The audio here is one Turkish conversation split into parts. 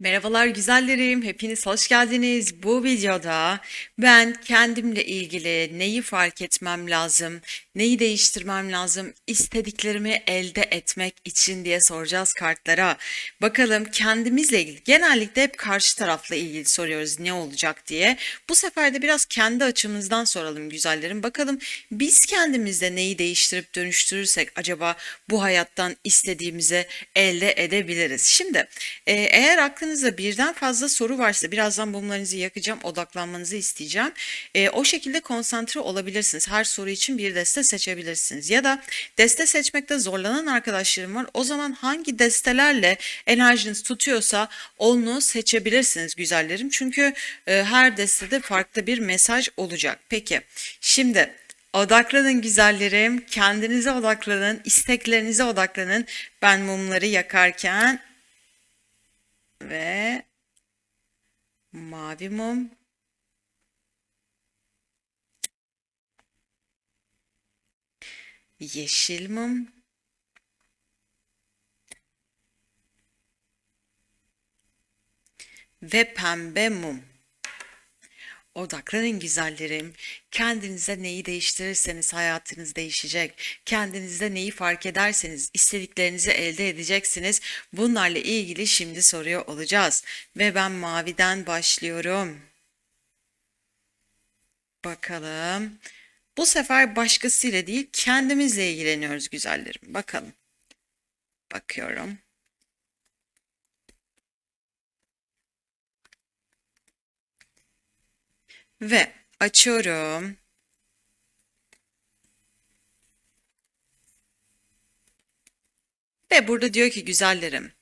Merhabalar güzellerim, hepiniz hoş geldiniz. Bu videoda ben kendimle ilgili neyi fark etmem lazım, neyi değiştirmem lazım, istediklerimi elde etmek için diye soracağız kartlara. Bakalım kendimizle ilgili, genellikle hep karşı tarafla ilgili soruyoruz ne olacak diye. Bu sefer de biraz kendi açımızdan soralım güzellerim. Bakalım biz kendimizde neyi değiştirip dönüştürürsek acaba bu hayattan istediğimizi elde edebiliriz. Şimdi e, eğer aklınızda birden fazla soru varsa birazdan mumlarınızı yakacağım, odaklanmanızı isteyeceğim. E, o şekilde konsantre olabilirsiniz. Her soru için bir deste seçebilirsiniz. Ya da deste seçmekte zorlanan arkadaşlarım var. O zaman hangi destelerle enerjiniz tutuyorsa onu seçebilirsiniz güzellerim. Çünkü e, her destede farklı bir mesaj olacak. Peki şimdi Odaklanın güzellerim, kendinize odaklanın, isteklerinize odaklanın. Ben mumları yakarken ve mavi mum, yeşil mum ve pembe mum. Odaklanın güzellerim. Kendinize neyi değiştirirseniz hayatınız değişecek. Kendinizde neyi fark ederseniz istediklerinizi elde edeceksiniz. Bunlarla ilgili şimdi soruyor olacağız. Ve ben maviden başlıyorum. Bakalım. Bu sefer başkasıyla değil kendimizle ilgileniyoruz güzellerim. Bakalım. Bakıyorum. Ve açıyorum. Ve burada diyor ki güzellerim,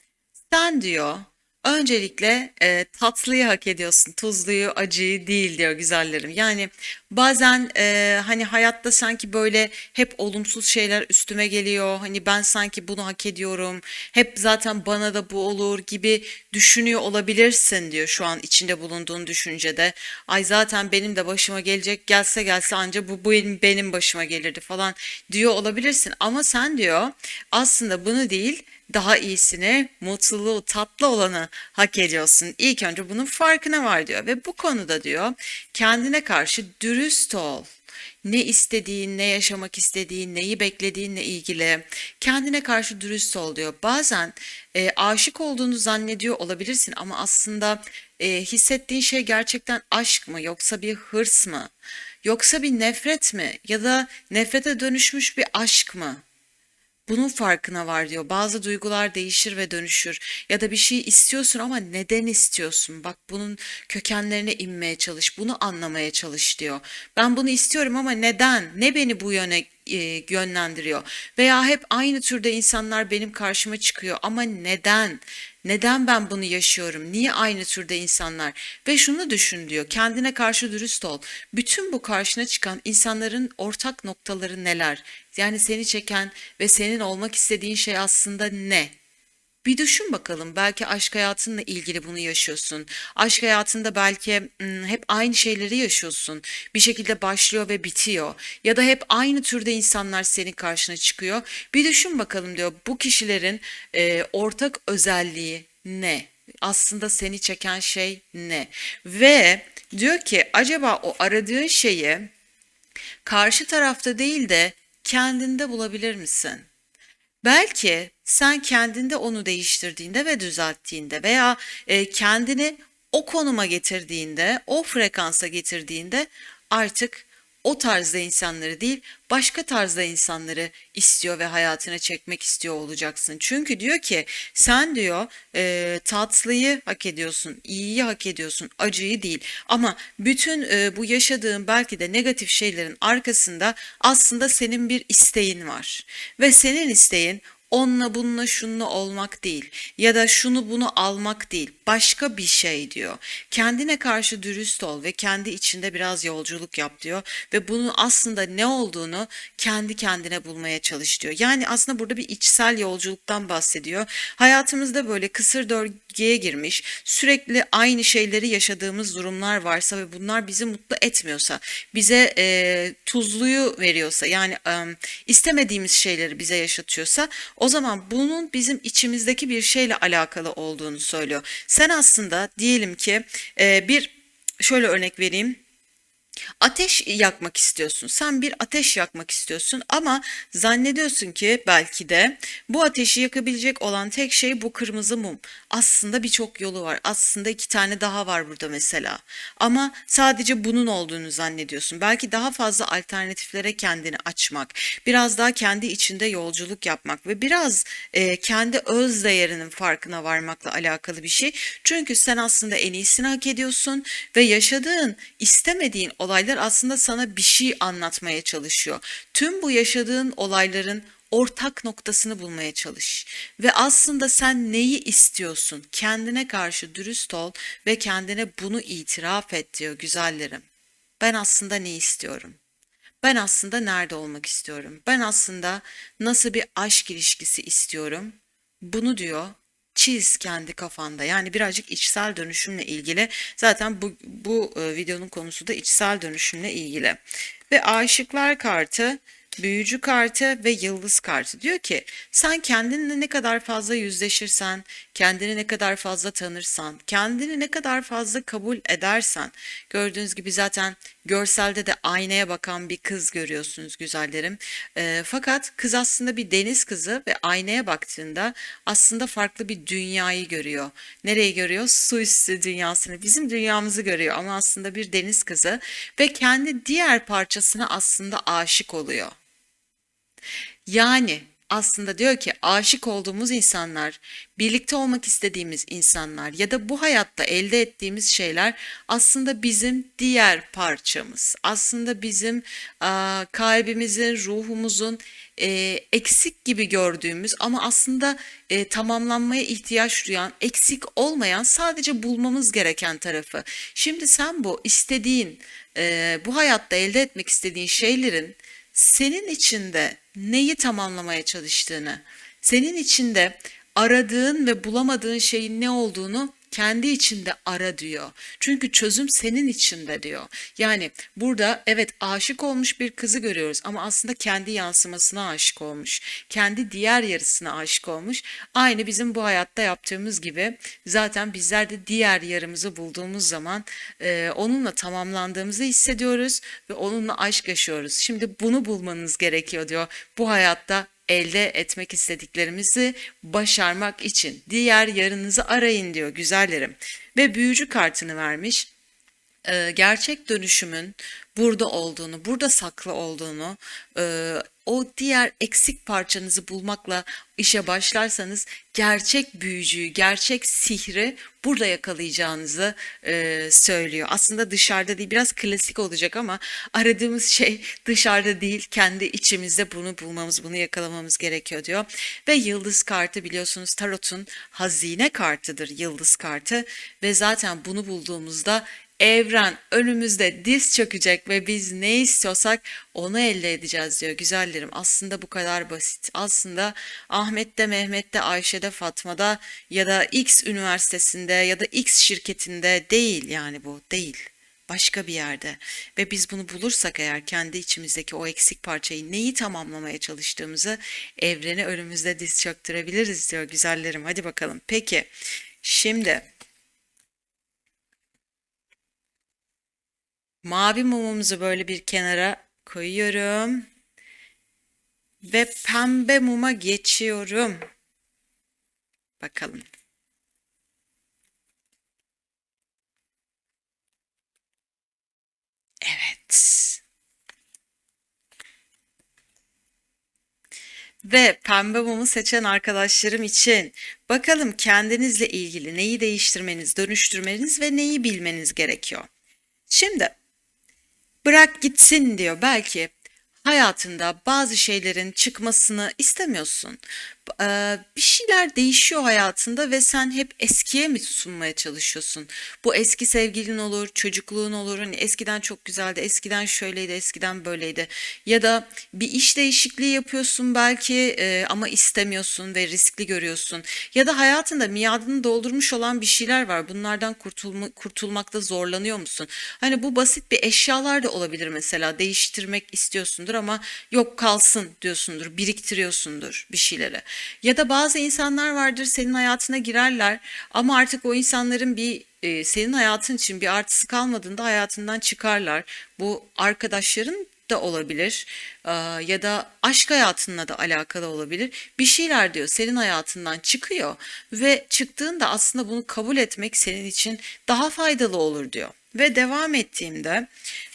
sen diyor öncelikle e, tatlıyı hak ediyorsun, tuzluyu, acıyı değil diyor güzellerim. Yani bazen e, hani hayatta sanki böyle hep olumsuz şeyler üstüme geliyor. Hani ben sanki bunu hak ediyorum. Hep zaten bana da bu olur gibi düşünüyor olabilirsin diyor şu an içinde bulunduğun düşüncede. Ay zaten benim de başıma gelecek gelse gelse anca bu, bu benim, benim başıma gelirdi falan diyor olabilirsin. Ama sen diyor aslında bunu değil daha iyisini, mutluluğu, tatlı olanı hak ediyorsun. İlk önce bunun farkına var diyor ve bu konuda diyor kendine karşı dürüst ol. Ne istediğin, ne yaşamak istediğin, neyi beklediğinle ilgili kendine karşı dürüst ol diyor. Bazen e, aşık olduğunu zannediyor olabilirsin ama aslında e, hissettiğin şey gerçekten aşk mı yoksa bir hırs mı? Yoksa bir nefret mi ya da nefrete dönüşmüş bir aşk mı? Bunun farkına var diyor. Bazı duygular değişir ve dönüşür. Ya da bir şey istiyorsun ama neden istiyorsun? Bak bunun kökenlerine inmeye çalış. Bunu anlamaya çalış diyor. Ben bunu istiyorum ama neden? Ne beni bu yöne e, yönlendiriyor? Veya hep aynı türde insanlar benim karşıma çıkıyor ama neden? Neden ben bunu yaşıyorum? Niye aynı türde insanlar? Ve şunu düşün diyor. Kendine karşı dürüst ol. Bütün bu karşına çıkan insanların ortak noktaları neler? Yani seni çeken ve senin olmak istediğin şey aslında ne? Bir düşün bakalım. Belki aşk hayatınla ilgili bunu yaşıyorsun. Aşk hayatında belki hep aynı şeyleri yaşıyorsun. Bir şekilde başlıyor ve bitiyor. Ya da hep aynı türde insanlar senin karşına çıkıyor. Bir düşün bakalım diyor. Bu kişilerin e, ortak özelliği ne? Aslında seni çeken şey ne? Ve diyor ki acaba o aradığın şeyi karşı tarafta değil de kendinde bulabilir misin? Belki sen kendinde onu değiştirdiğinde ve düzelttiğinde veya e, kendini o konuma getirdiğinde, o frekansa getirdiğinde artık o tarzda insanları değil, başka tarzda insanları istiyor ve hayatına çekmek istiyor olacaksın. Çünkü diyor ki sen diyor e, tatlıyı hak ediyorsun, iyiyi hak ediyorsun, acıyı değil. Ama bütün e, bu yaşadığın belki de negatif şeylerin arkasında aslında senin bir isteğin var. Ve senin isteğin onunla bununla şununla olmak değil ya da şunu bunu almak değil başka bir şey diyor. Kendine karşı dürüst ol ve kendi içinde biraz yolculuk yap diyor ve bunun aslında ne olduğunu kendi kendine bulmaya çalış diyor. Yani aslında burada bir içsel yolculuktan bahsediyor. Hayatımızda böyle kısır döngüye girmiş sürekli aynı şeyleri yaşadığımız durumlar varsa ve bunlar bizi mutlu etmiyorsa bize e, tuzluyu veriyorsa yani e, istemediğimiz şeyleri bize yaşatıyorsa O zaman bunun bizim içimizdeki bir şeyle alakalı olduğunu söylüyor. Sen aslında diyelim ki e, bir şöyle örnek vereyim. Ateş yakmak istiyorsun. Sen bir ateş yakmak istiyorsun ama zannediyorsun ki belki de bu ateşi yakabilecek olan tek şey bu kırmızı mum. Aslında birçok yolu var. Aslında iki tane daha var burada mesela. Ama sadece bunun olduğunu zannediyorsun. Belki daha fazla alternatiflere kendini açmak, biraz daha kendi içinde yolculuk yapmak ve biraz e, kendi öz değerinin farkına varmakla alakalı bir şey. Çünkü sen aslında en iyisini hak ediyorsun ve yaşadığın, istemediğin olaylar aslında sana bir şey anlatmaya çalışıyor. Tüm bu yaşadığın olayların ortak noktasını bulmaya çalış. Ve aslında sen neyi istiyorsun? Kendine karşı dürüst ol ve kendine bunu itiraf et diyor güzellerim. Ben aslında ne istiyorum? Ben aslında nerede olmak istiyorum? Ben aslında nasıl bir aşk ilişkisi istiyorum? Bunu diyor çiz kendi kafanda. Yani birazcık içsel dönüşümle ilgili. Zaten bu, bu e, videonun konusu da içsel dönüşümle ilgili. Ve aşıklar kartı büyücü kartı ve yıldız kartı diyor ki sen kendinle ne kadar fazla yüzleşirsen, kendini ne kadar fazla tanırsan, kendini ne kadar fazla kabul edersen gördüğünüz gibi zaten görselde de aynaya bakan bir kız görüyorsunuz güzellerim. E, fakat kız aslında bir deniz kızı ve aynaya baktığında aslında farklı bir dünyayı görüyor. Nereyi görüyor? Su üstü dünyasını, bizim dünyamızı görüyor ama aslında bir deniz kızı ve kendi diğer parçasına aslında aşık oluyor. Yani aslında diyor ki aşık olduğumuz insanlar, birlikte olmak istediğimiz insanlar ya da bu hayatta elde ettiğimiz şeyler aslında bizim diğer parçamız. Aslında bizim a, kalbimizin, ruhumuzun e, eksik gibi gördüğümüz ama aslında e, tamamlanmaya ihtiyaç duyan, eksik olmayan sadece bulmamız gereken tarafı. Şimdi sen bu istediğin, e, bu hayatta elde etmek istediğin şeylerin senin içinde neyi tamamlamaya çalıştığını, senin içinde aradığın ve bulamadığın şeyin ne olduğunu kendi içinde ara diyor. Çünkü çözüm senin içinde diyor. Yani burada evet aşık olmuş bir kızı görüyoruz ama aslında kendi yansımasına aşık olmuş. Kendi diğer yarısına aşık olmuş. Aynı bizim bu hayatta yaptığımız gibi zaten bizler de diğer yarımızı bulduğumuz zaman e, onunla tamamlandığımızı hissediyoruz ve onunla aşk yaşıyoruz. Şimdi bunu bulmanız gerekiyor diyor. Bu hayatta elde etmek istediklerimizi başarmak için diğer yarınızı arayın diyor güzellerim. Ve büyücü kartını vermiş. Ee, gerçek dönüşümün burada olduğunu, burada saklı olduğunu, e, o diğer eksik parçanızı bulmakla işe başlarsanız gerçek büyücüyü, gerçek sihri burada yakalayacağınızı e, söylüyor. Aslında dışarıda değil, biraz klasik olacak ama aradığımız şey dışarıda değil, kendi içimizde bunu bulmamız, bunu yakalamamız gerekiyor diyor. Ve yıldız kartı biliyorsunuz tarotun hazine kartıdır yıldız kartı ve zaten bunu bulduğumuzda evren önümüzde diz çökecek ve biz ne istiyorsak onu elde edeceğiz diyor güzellerim. Aslında bu kadar basit. Aslında Ahmet'te, Mehmet'te, Ayşe'de, Fatma'da ya da X üniversitesinde ya da X şirketinde değil yani bu değil. Başka bir yerde ve biz bunu bulursak eğer kendi içimizdeki o eksik parçayı neyi tamamlamaya çalıştığımızı evrene önümüzde diz çöktürebiliriz diyor güzellerim. Hadi bakalım. Peki şimdi Mavi mumumuzu böyle bir kenara koyuyorum. Ve pembe muma geçiyorum. Bakalım. Evet. Ve pembe mumu seçen arkadaşlarım için bakalım kendinizle ilgili neyi değiştirmeniz, dönüştürmeniz ve neyi bilmeniz gerekiyor. Şimdi Bırak gitsin diyor. Belki hayatında bazı şeylerin çıkmasını istemiyorsun. Bir şeyler değişiyor hayatında ve sen hep eskiye mi tutunmaya çalışıyorsun? Bu eski sevgilin olur, çocukluğun olur. Hani eskiden çok güzeldi, eskiden şöyleydi, eskiden böyleydi. Ya da bir iş değişikliği yapıyorsun belki ama istemiyorsun ve riskli görüyorsun. Ya da hayatında miadını doldurmuş olan bir şeyler var. Bunlardan kurtulma, kurtulmakta zorlanıyor musun? Hani bu basit bir eşyalar da olabilir mesela. Değiştirmek istiyorsundur ama yok kalsın diyorsundur, biriktiriyorsundur bir şeyleri. Ya da bazı insanlar vardır senin hayatına girerler ama artık o insanların bir e, senin hayatın için bir artısı kalmadığında hayatından çıkarlar. Bu arkadaşların da olabilir Ee, ya da aşk hayatınla da alakalı olabilir. Bir şeyler diyor senin hayatından çıkıyor ve çıktığında aslında bunu kabul etmek senin için daha faydalı olur diyor. Ve devam ettiğimde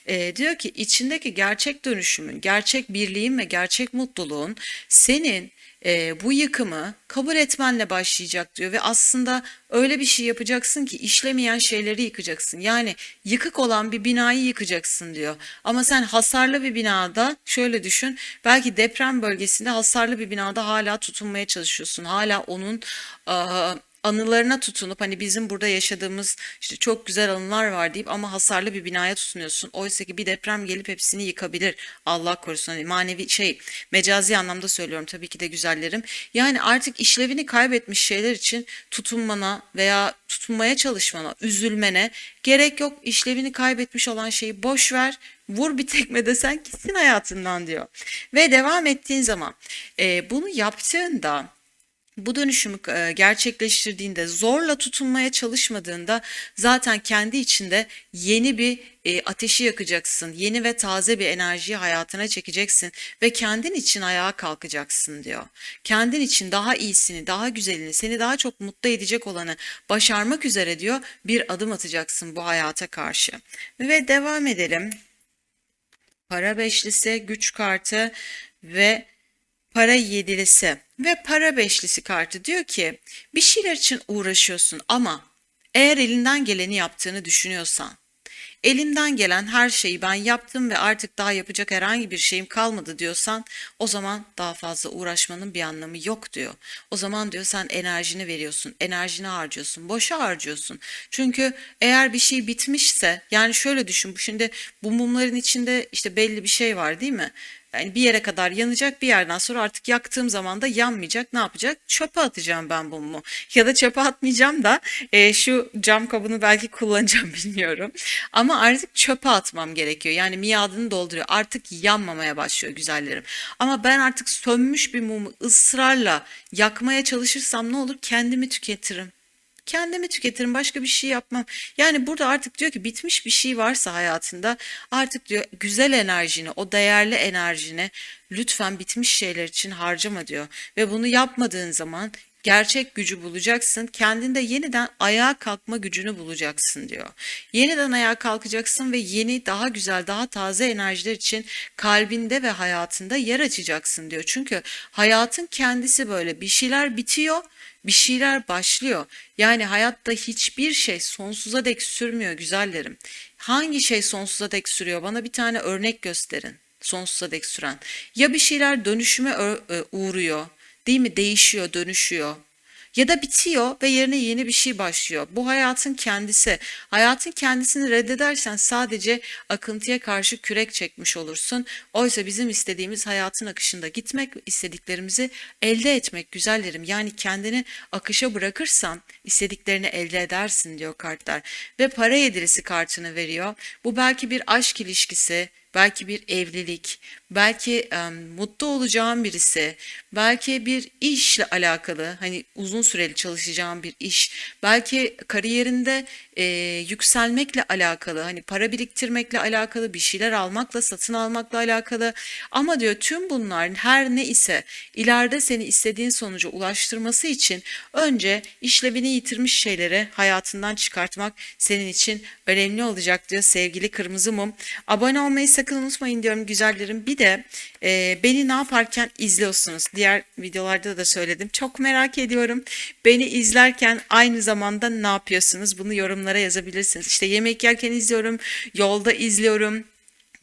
e, diyor ki içindeki gerçek dönüşümün, gerçek birliğin ve gerçek mutluluğun senin e, bu yıkımı kabul etmenle başlayacak diyor ve aslında öyle bir şey yapacaksın ki işlemeyen şeyleri yıkacaksın. Yani yıkık olan bir binayı yıkacaksın diyor. Ama sen hasarlı bir binada şöyle düşün belki deprem bölgesinde hasarlı bir binada hala tutunmaya çalışıyorsun. Hala onun aa, anılarına tutunup hani bizim burada yaşadığımız işte çok güzel anılar var deyip ama hasarlı bir binaya tutunuyorsun. Oysa ki bir deprem gelip hepsini yıkabilir. Allah korusun hani manevi şey mecazi anlamda söylüyorum tabii ki de güzellerim. Yani artık işlevini kaybetmiş şeyler için tutunmana veya tutunmaya çalışmana, üzülmene gerek yok. İşlevini kaybetmiş olan şeyi boş ver. Vur bir tekme desen gitsin hayatından diyor. Ve devam ettiğin zaman e, bunu yaptığında bu dönüşümü e, gerçekleştirdiğinde, zorla tutunmaya çalışmadığında zaten kendi içinde yeni bir e, ateşi yakacaksın. Yeni ve taze bir enerjiyi hayatına çekeceksin ve kendin için ayağa kalkacaksın diyor. Kendin için daha iyisini, daha güzelini, seni daha çok mutlu edecek olanı başarmak üzere diyor bir adım atacaksın bu hayata karşı. Ve devam edelim. Para beşlisi, güç kartı ve para yedilisi ve para beşlisi kartı diyor ki bir şeyler için uğraşıyorsun ama eğer elinden geleni yaptığını düşünüyorsan elimden gelen her şeyi ben yaptım ve artık daha yapacak herhangi bir şeyim kalmadı diyorsan o zaman daha fazla uğraşmanın bir anlamı yok diyor. O zaman diyor sen enerjini veriyorsun, enerjini harcıyorsun, boşa harcıyorsun. Çünkü eğer bir şey bitmişse yani şöyle düşün şimdi bu mumların içinde işte belli bir şey var değil mi? Yani bir yere kadar yanacak bir yerden sonra artık yaktığım zaman da yanmayacak. Ne yapacak? Çöpe atacağım ben bu mumu. Ya da çöpe atmayacağım da e, şu cam kabını belki kullanacağım bilmiyorum. Ama artık çöpe atmam gerekiyor. Yani miadını dolduruyor. Artık yanmamaya başlıyor güzellerim. Ama ben artık sönmüş bir mumu ısrarla yakmaya çalışırsam ne olur? Kendimi tüketirim. Kendimi tüketirim, başka bir şey yapmam. Yani burada artık diyor ki bitmiş bir şey varsa hayatında artık diyor güzel enerjini, o değerli enerjini lütfen bitmiş şeyler için harcama diyor. Ve bunu yapmadığın zaman gerçek gücü bulacaksın. Kendinde yeniden ayağa kalkma gücünü bulacaksın diyor. Yeniden ayağa kalkacaksın ve yeni, daha güzel, daha taze enerjiler için kalbinde ve hayatında yer açacaksın diyor. Çünkü hayatın kendisi böyle bir şeyler bitiyor bir şeyler başlıyor. Yani hayatta hiçbir şey sonsuza dek sürmüyor güzellerim. Hangi şey sonsuza dek sürüyor? Bana bir tane örnek gösterin. Sonsuza dek süren. Ya bir şeyler dönüşüme e, uğruyor, değil mi? Değişiyor, dönüşüyor ya da bitiyor ve yerine yeni bir şey başlıyor. Bu hayatın kendisi. Hayatın kendisini reddedersen sadece akıntıya karşı kürek çekmiş olursun. Oysa bizim istediğimiz hayatın akışında gitmek, istediklerimizi elde etmek güzellerim. Yani kendini akışa bırakırsan istediklerini elde edersin diyor kartlar. Ve para yedirisi kartını veriyor. Bu belki bir aşk ilişkisi, belki bir evlilik, belki e, mutlu olacağın birisi, belki bir işle alakalı hani uzun süreli çalışacağın bir iş, belki kariyerinde e, yükselmekle alakalı, hani para biriktirmekle alakalı, bir şeyler almakla, satın almakla alakalı. Ama diyor tüm bunlar her ne ise ileride seni istediğin sonuca ulaştırması için önce işlevini yitirmiş şeyleri hayatından çıkartmak senin için önemli olacak diyor sevgili Kırmızı Mum. Abone olmayı sakın unutmayın diyorum güzellerim. Bir de e, beni ne yaparken izliyorsunuz. Diğer videolarda da söyledim. Çok merak ediyorum. Beni izlerken aynı zamanda ne yapıyorsunuz? Bunu yorumlara yazabilirsiniz. İşte yemek yerken izliyorum, yolda izliyorum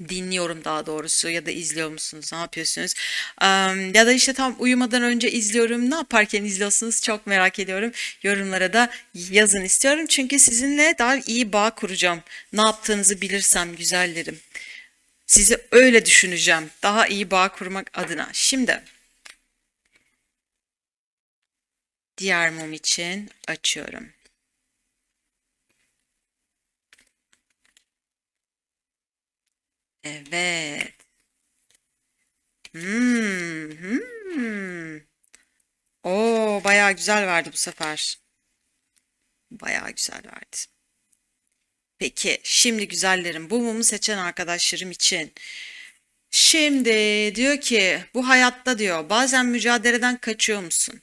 dinliyorum daha doğrusu ya da izliyor musunuz ne yapıyorsunuz um, ya da işte tam uyumadan önce izliyorum ne yaparken izliyorsunuz çok merak ediyorum yorumlara da yazın istiyorum çünkü sizinle daha iyi bağ kuracağım ne yaptığınızı bilirsem güzellerim sizi öyle düşüneceğim daha iyi bağ kurmak adına şimdi diğer mum için açıyorum Evet. Hmm, hmm. bayağı güzel verdi bu sefer. Bayağı güzel verdi. Peki, şimdi güzellerim, bu mumu seçen arkadaşlarım için. Şimdi diyor ki, bu hayatta diyor, bazen mücadeleden kaçıyor musun?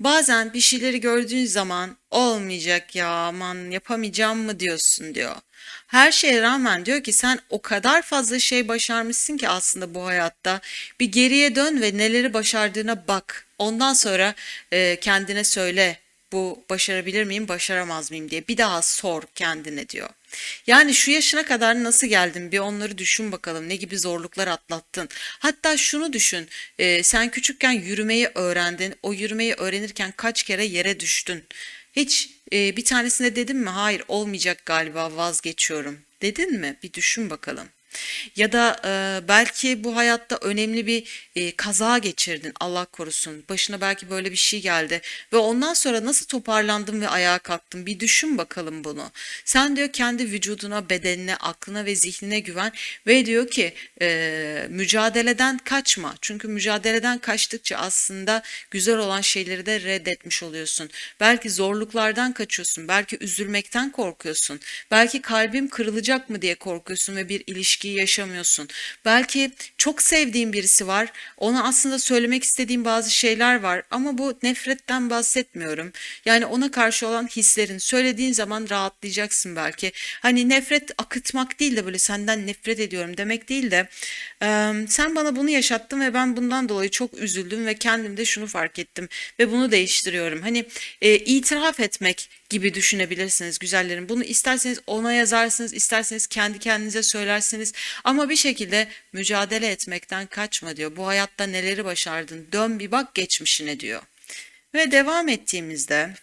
Bazen bir şeyleri gördüğün zaman olmayacak ya aman yapamayacağım mı diyorsun diyor. Her şeye rağmen diyor ki sen o kadar fazla şey başarmışsın ki aslında bu hayatta. Bir geriye dön ve neleri başardığına bak. Ondan sonra e, kendine söyle bu başarabilir miyim, başaramaz mıyım diye bir daha sor kendine diyor. Yani şu yaşına kadar nasıl geldin bir onları düşün bakalım ne gibi zorluklar atlattın. Hatta şunu düşün e, sen küçükken yürümeyi öğrendin o yürümeyi öğrenirken kaç kere yere düştün. Hiç e, bir tanesine dedin mi hayır olmayacak galiba vazgeçiyorum dedin mi bir düşün bakalım. Ya da e, belki bu hayatta önemli bir e, kaza geçirdin Allah korusun. Başına belki böyle bir şey geldi ve ondan sonra nasıl toparlandın ve ayağa kalktın bir düşün bakalım bunu. Sen diyor kendi vücuduna, bedenine, aklına ve zihnine güven ve diyor ki e, mücadeleden kaçma. Çünkü mücadeleden kaçtıkça aslında güzel olan şeyleri de reddetmiş oluyorsun. Belki zorluklardan kaçıyorsun, belki üzülmekten korkuyorsun, belki kalbim kırılacak mı diye korkuyorsun ve bir ilişkiyi yaşamıyorsun. Belki çok sevdiğin birisi var, ona aslında söylemek istediğin bazı şeyler var ama bu nefretten bahsetmiyorum. Yani ona karşı olan hislerin söylediğin zaman rahatlayacaksın belki. Hani nefret akıtmak değil de böyle senden nefret ediyorum demek değil de eee, sen bana bunu yaşattın ve ben bundan dolayı çok üzüldüm ve kendimde şunu fark ettim ve bunu değiştiriyorum. Hani e, itiraf etmek gibi düşünebilirsiniz güzellerim. Bunu isterseniz ona yazarsınız, isterseniz kendi kendinize söylersiniz. Ama bir şekilde mücadele etmekten kaçma diyor. Bu hayatta neleri başardın? Dön bir bak geçmişine diyor. Ve devam ettiğimizde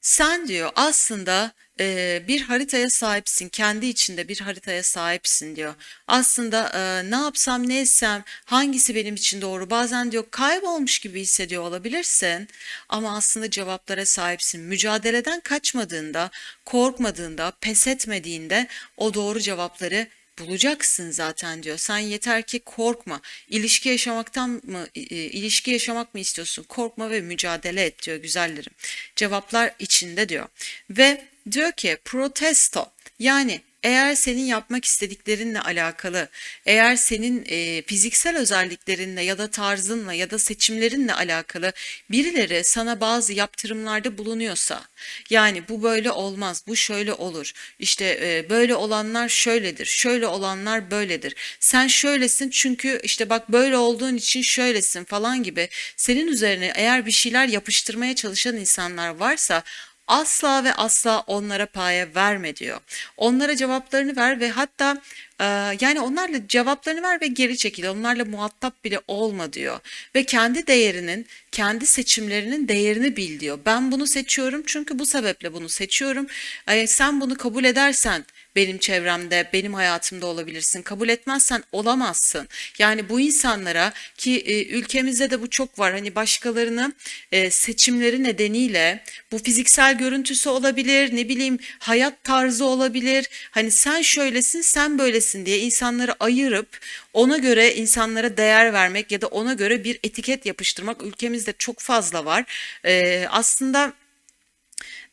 sen diyor aslında e, bir haritaya sahipsin. Kendi içinde bir haritaya sahipsin diyor. Aslında e, ne yapsam ne etsem hangisi benim için doğru? Bazen diyor kaybolmuş gibi hissediyor olabilirsin. Ama aslında cevaplara sahipsin. Mücadeleden kaçmadığında, korkmadığında, pes etmediğinde o doğru cevapları bulacaksın zaten diyor. Sen yeter ki korkma. İlişki yaşamaktan mı ilişki yaşamak mı istiyorsun? Korkma ve mücadele et diyor güzellerim. Cevaplar içinde diyor. Ve diyor ki protesto yani eğer senin yapmak istediklerinle alakalı, eğer senin e, fiziksel özelliklerinle ya da tarzınla ya da seçimlerinle alakalı birileri sana bazı yaptırımlarda bulunuyorsa, yani bu böyle olmaz, bu şöyle olur, işte e, böyle olanlar şöyledir, şöyle olanlar böyledir, sen şöylesin çünkü işte bak böyle olduğun için şöylesin falan gibi senin üzerine eğer bir şeyler yapıştırmaya çalışan insanlar varsa Asla ve asla onlara paye verme diyor. Onlara cevaplarını ver ve hatta e, yani onlarla cevaplarını ver ve geri çekil. Onlarla muhatap bile olma diyor. Ve kendi değerinin, kendi seçimlerinin değerini bil diyor. Ben bunu seçiyorum çünkü bu sebeple bunu seçiyorum. E, sen bunu kabul edersen benim çevremde, benim hayatımda olabilirsin. Kabul etmezsen olamazsın. Yani bu insanlara ki e, ülkemizde de bu çok var. Hani başkalarını e, seçimleri nedeniyle bu fiziksel görüntüsü olabilir, ne bileyim hayat tarzı olabilir. Hani sen şöylesin, sen böylesin diye insanları ayırıp ona göre insanlara değer vermek ya da ona göre bir etiket yapıştırmak ülkemizde çok fazla var. E, aslında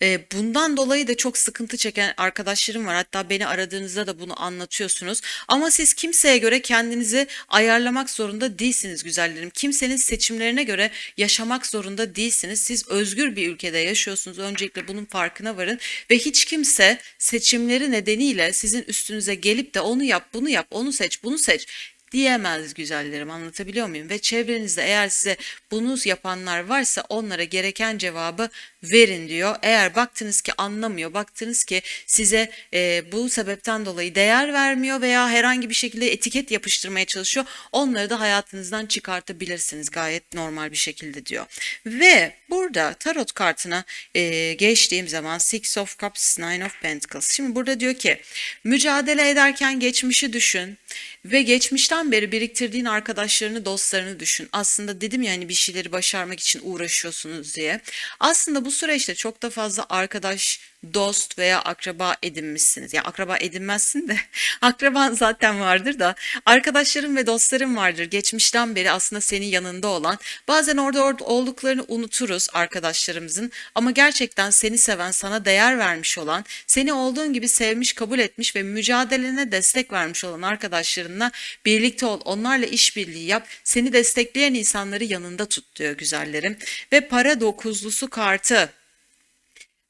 e, bundan dolayı da çok sıkıntı çeken arkadaşlarım var. Hatta beni aradığınızda da bunu anlatıyorsunuz. Ama siz kimseye göre kendinizi ayarlamak zorunda değilsiniz güzellerim. Kimsenin seçimlerine göre yaşamak zorunda değilsiniz. Siz özgür bir ülkede yaşıyorsunuz. Öncelikle bunun farkına varın ve hiç kimse seçimleri nedeniyle sizin üstünüze gelip de onu yap, bunu yap, onu seç, bunu seç diyemez güzellerim anlatabiliyor muyum? Ve çevrenizde eğer size bunu yapanlar varsa onlara gereken cevabı verin diyor. Eğer baktınız ki anlamıyor, baktınız ki size e, bu sebepten dolayı değer vermiyor veya herhangi bir şekilde etiket yapıştırmaya çalışıyor, onları da hayatınızdan çıkartabilirsiniz gayet normal bir şekilde diyor. Ve burada tarot kartına e, geçtiğim zaman Six of Cups, Nine of Pentacles. Şimdi burada diyor ki mücadele ederken geçmişi düşün ve geçmişten beri biriktirdiğin arkadaşlarını, dostlarını düşün. Aslında dedim ya hani bir şeyleri başarmak için uğraşıyorsunuz diye. Aslında bu süreçte çok da fazla arkadaş dost veya akraba edinmişsiniz. Ya akraba edinmezsin de akraban zaten vardır da arkadaşların ve dostların vardır. Geçmişten beri aslında senin yanında olan. Bazen orada orada olduklarını unuturuz arkadaşlarımızın ama gerçekten seni seven, sana değer vermiş olan, seni olduğun gibi sevmiş, kabul etmiş ve mücadelene destek vermiş olan arkadaşlarınla birlikte ol. Onlarla işbirliği yap. Seni destekleyen insanları yanında tut diyor güzellerim. Ve para dokuzlusu kartı.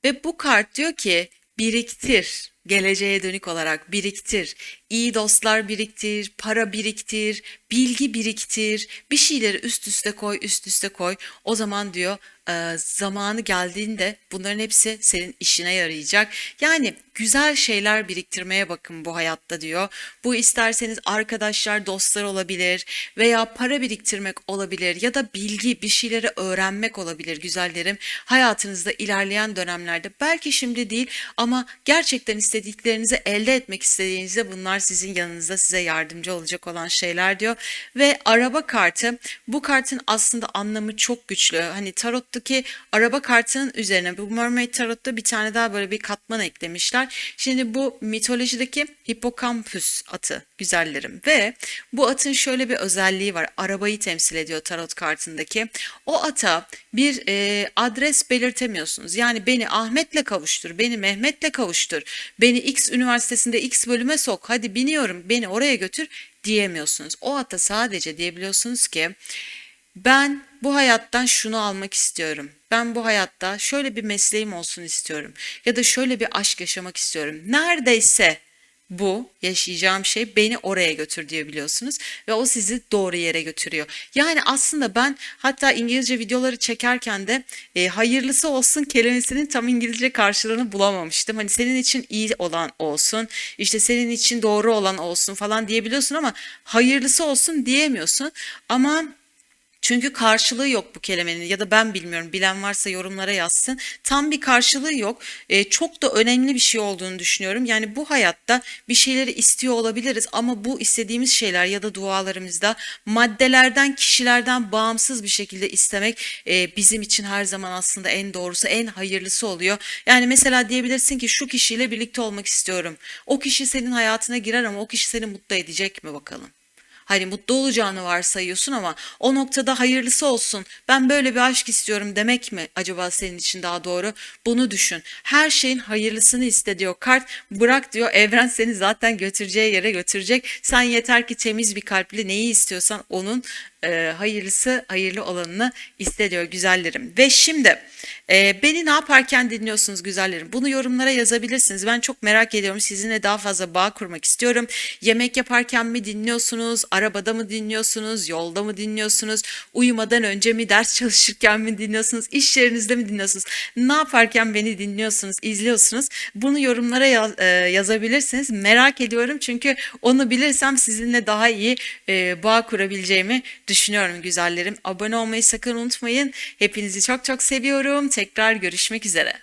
Ve bu kart diyor ki biriktir. Geleceğe dönük olarak biriktir. İyi dostlar biriktir, para biriktir, bilgi biriktir. Bir şeyleri üst üste koy, üst üste koy. O zaman diyor e, zamanı geldiğinde bunların hepsi senin işine yarayacak. Yani güzel şeyler biriktirmeye bakın bu hayatta diyor. Bu isterseniz arkadaşlar, dostlar olabilir veya para biriktirmek olabilir ya da bilgi, bir şeyleri öğrenmek olabilir güzellerim. Hayatınızda ilerleyen dönemlerde belki şimdi değil ama gerçekten istediklerinizi elde etmek istediğinizde bunlar sizin yanınızda size yardımcı olacak olan şeyler diyor. Ve araba kartı bu kartın aslında anlamı çok güçlü. Hani tarottaki araba kartının üzerine bu Mermaid tarotta bir tane daha böyle bir katman eklemişler. Şimdi bu mitolojideki hipokampüs atı güzellerim ve bu atın şöyle bir özelliği var. Arabayı temsil ediyor tarot kartındaki. O ata bir e, adres belirtemiyorsunuz. Yani beni Ahmet'le kavuştur, beni Mehmet'le kavuştur, beni X üniversitesinde X bölüme sok, hadi biniyorum, beni oraya götür diyemiyorsunuz. O ata sadece diyebiliyorsunuz ki ben bu hayattan şunu almak istiyorum. Ben bu hayatta şöyle bir mesleğim olsun istiyorum. Ya da şöyle bir aşk yaşamak istiyorum. Neredeyse bu yaşayacağım şey beni oraya götür diyebiliyorsunuz ve o sizi doğru yere götürüyor. Yani aslında ben hatta İngilizce videoları çekerken de e, hayırlısı olsun kelimesinin tam İngilizce karşılığını bulamamıştım. Hani senin için iyi olan olsun, işte senin için doğru olan olsun falan diyebiliyorsun ama hayırlısı olsun diyemiyorsun. Ama çünkü karşılığı yok bu kelimenin ya da ben bilmiyorum bilen varsa yorumlara yazsın. Tam bir karşılığı yok. Ee, çok da önemli bir şey olduğunu düşünüyorum. Yani bu hayatta bir şeyleri istiyor olabiliriz ama bu istediğimiz şeyler ya da dualarımızda maddelerden, kişilerden bağımsız bir şekilde istemek e, bizim için her zaman aslında en doğrusu, en hayırlısı oluyor. Yani mesela diyebilirsin ki şu kişiyle birlikte olmak istiyorum. O kişi senin hayatına girer ama o kişi seni mutlu edecek mi bakalım? Hani mutlu olacağını varsayıyorsun ama o noktada hayırlısı olsun. Ben böyle bir aşk istiyorum demek mi acaba senin için daha doğru? Bunu düşün. Her şeyin hayırlısını iste diyor kart. Bırak diyor evren seni zaten götüreceği yere götürecek. Sen yeter ki temiz bir kalple neyi istiyorsan onun e, hayırlısı hayırlı olanını iste diyor güzellerim. Ve şimdi e, beni ne yaparken dinliyorsunuz güzellerim? Bunu yorumlara yazabilirsiniz. Ben çok merak ediyorum. Sizinle daha fazla bağ kurmak istiyorum. Yemek yaparken mi dinliyorsunuz? Arabada mı dinliyorsunuz? Yolda mı dinliyorsunuz? Uyumadan önce mi? Ders çalışırken mi dinliyorsunuz? İş yerinizde mi dinliyorsunuz? Ne yaparken beni dinliyorsunuz, izliyorsunuz? Bunu yorumlara yaz- e, yazabilirsiniz. Merak ediyorum çünkü onu bilirsem sizinle daha iyi e, bağ kurabileceğimi düşünüyorum güzellerim. Abone olmayı sakın unutmayın. Hepinizi çok çok seviyorum. Tekrar görüşmek üzere.